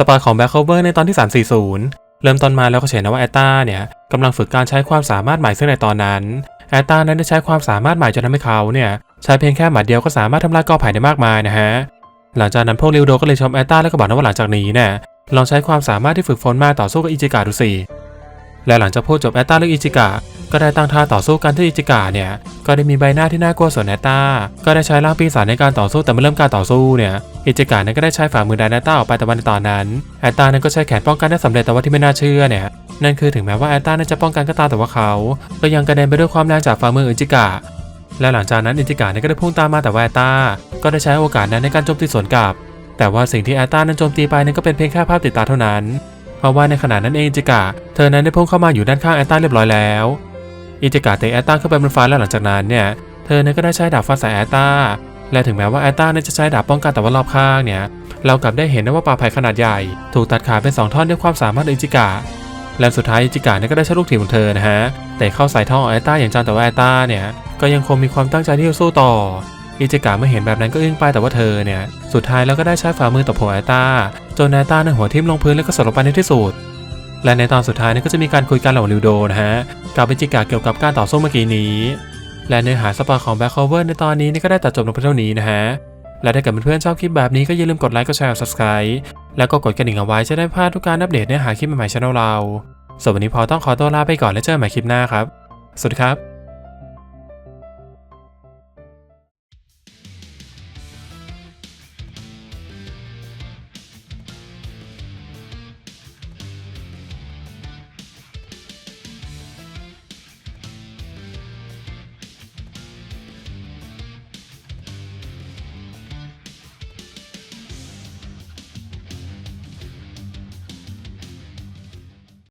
สปอยของแบ็คโคเวอร์ในตอนที่ 340 เริ่มต้นมาแล้วก็เห็นนะว่าแอตตาเนี่ยกำลังฝึกการใช้ความสามารถใหม่ซึ่งในตอนนั้นแอตตานั้นได้ใช้ความสามารถใหม่จนทำให้เขาเนี่ยใช้เพียงแค่หมัดเดียวก็สามารถทำลายกอไผ่ได้มากมายนะฮะหลังจากนั้นพวกริวโดก็เลยชมแอตตาแล้วก็บอกนะว่าหลังจากนี้เนี่ยลองใช้ความสามารถที่ฝึกฝนมาต่อสู้กับอิจิกะดูสิและหลังจากพูดจบแอตตาเลือกอิจิกะ ก็ได้ตั้งท่าต่อสู้กันที่อิจิกะเนี่ย ก็ได้มีใบหน้าที่น่ากลัวส่วนแอตตาก็ได้ใช้ร่างปีศาจในการต่อสู้แต่เมื่อเริ่มการต่อสู้เนี่ยอิจิกะนั้นก็ได้ใช้ฝ่ามือดันแอตตาออกไปแต่วันในตอนนั้นแอตตานั้นก็ใช้แขนป้องกันได้สำเร็จแต่ว่าที่ไม่น่าเชื่อเนี่ยนั่นคือถึงแม้ว่าแอตตานั้นจะป้องกันก็ตามแต่ว่าเขา ก็ยังกระเด็นไปด้วยความแรงจากฝ่ามืออิจิกะและหลังจากนั้นอิจิกะนั้นก็ได้พุ่งตามมาแต่ว่าแอตตาก็ได้ใช้โอกาสนั้นในการโจมตีสวนกลับ แต่ว่าสิ่งที่แอตตานั้นโจมตีไปนั้นก็เป็นเพียงแค่ภาพติดตาเท่านั้นเพราะว่าในขณะนั้นเองอิจิกะ เธอนั้นได้พุ่งเข้ามาอยู่ด้านข้างแอตตาเรียบร้อยแล้ว อิจิกะเตะแอตตาขึ้นไปบนฟ้าแล้วหลังจากนั้นเนี่ยเธอเนั้นก็ได้ใช้ดาบฟันใส่แอตตาและถึงแม้ว่าแอตตาเนั้นจะใช้ดาบป้องกันแต่ว่ารอบข้างเนี่ยเรากลับได้เห็นนะว่าปลาไผ่ขนาดใหญ่ ถูกตัดขาเป็นสองท่อนด้วยความสามารถของอิจิกะและสุดท้ายอิจิกะเนี่ยก็ได้ใช้ลูกทีมของเธอนะฮะเตะเข้าใส่ท้องของแอตตาอย่างจังแต่ว่าแอตตาเนี่ยก็ยังคงมีความตั้งใจที่จะสู้ต่ออิจิกะเมื่อเห็นแบบนั้นก็อึ้งไปแต่ว่าเธอเนี่ยสุดท้ายแล้วก็ได้ใช้ฝ่ามือตบหัวแอตตาจนแอตตานั้นหัวทิ่มลงพื้นแล้วก็สลบไปในที่สุดและในตอนสุดท้ายนี่ก็จะมีการคุยกันระหว่างลิวโดนะฮะ กับอิจิกะเกี่ยวกับการต่อสู้เมื่อกี้นี้ และเนื้อหาสปอยของแบ็คโคเวอร์ในตอนนี้นี่ก็ได้ตัดจบลงเพียงเท่านี้นะฮะ และถ้าเกิดเพื่อนๆชอบคลิปแบบนี้ก็อย่าลืมกดไลค์กดแชร์กด subscribe แล้วก็กดกระดิ่งเอาไว้จะได้พลาดทุกการอัปเดตเนื้อหาคลิปใหม่ๆช่องเราส่วนวันนี้พอต้องขอตัวลาไปก่อนแล้วเจอกันใหม่คลิปหน้าครับ สวัสดีครับ